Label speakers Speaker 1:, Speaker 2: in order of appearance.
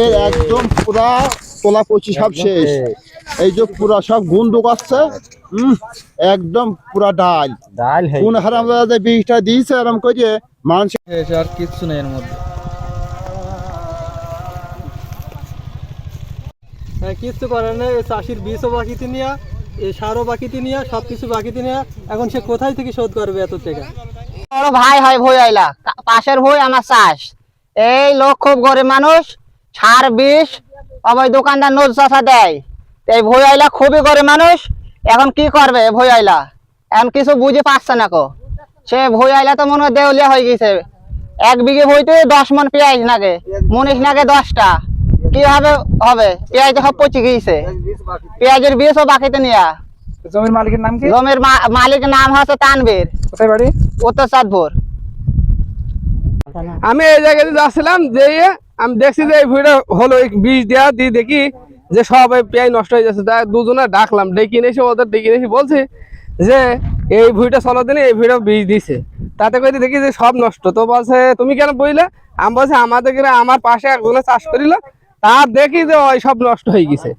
Speaker 1: এর একদম পুরা তোলা পঁচিশ সব শেষ। এই যে পুরা সব গুণ ঢুকাচ্ছে হম একদম পুরা ডাল।
Speaker 2: ডাল হয়ে
Speaker 1: কোন হারাম দাদা বীজটা দিয়েছে এরম করে মানুষ
Speaker 3: আর কিচ্ছু নেই এর মধ্যে।
Speaker 4: হ্যাঁ কিচ্ছু করার নেই। চাষির বীজও বাকিতে নিয়ে এই সারও বাকিতে নিয়ে সব কিছু বাকিতে নিয়ে। এখন সে কোথায় থেকে শোধ করবে এত টাকা?
Speaker 5: বড় ভাই হয় ভই আইলা। পাশের ভই আমার চাষ। এই লোক খুব গরিব মানুষ। সার বিষ আবার দোকানদার নোট চাষা দেয়। তো এই ভই আইলা খুবই গরিব মানুষ এখন কি করবে ভই আইলা? এখন কিছু বুঝে পাচ্ছে না কো। সে ভই আইলা তো মনে হয় দেউলিয়া হয়ে গেছে। এক বিঘে ভইতে দশ মন পেঁয়াজ নাগে মনিষ নাগে দশটা। কীভাবে হবে? পেঁয়াজ সব পচে গিয়েছে। পেঁয়াজের বীজও বাকিতে নিয়া।
Speaker 2: জমির মালিকের নাম কি?
Speaker 5: জমির মালিকের নাম হচ্ছে তানবীর
Speaker 2: কোথায় বাড়ি?
Speaker 5: উত্তর চাঁদপুর।
Speaker 6: আমি এই জায়গায় যাচ্ছিলাম যে আমি দেখছি যে এই ভুঁড়িটা হলো বিষ দেওয়া দিয়ে দেখি যে সব পেঁয়াজ নষ্ট হয়ে যাচ্ছে। দুজনে ডাকলাম, ডেকে নিয়ে এসে ওদের ডেকে নিয়ে এসে বলছি যে এই ভুঁড়িটা চলো দিনে এই ভুঁড়িটা বিষ দিছে। তাতে করে দেখি যে সব নষ্ট। তো বলছে, তুমি কেন বইলে? আমি বলছি, আমাদের আমার পাশে একজনে চাষ করিল, তার দেখি যে ওই সব নষ্ট হয়ে গেছে।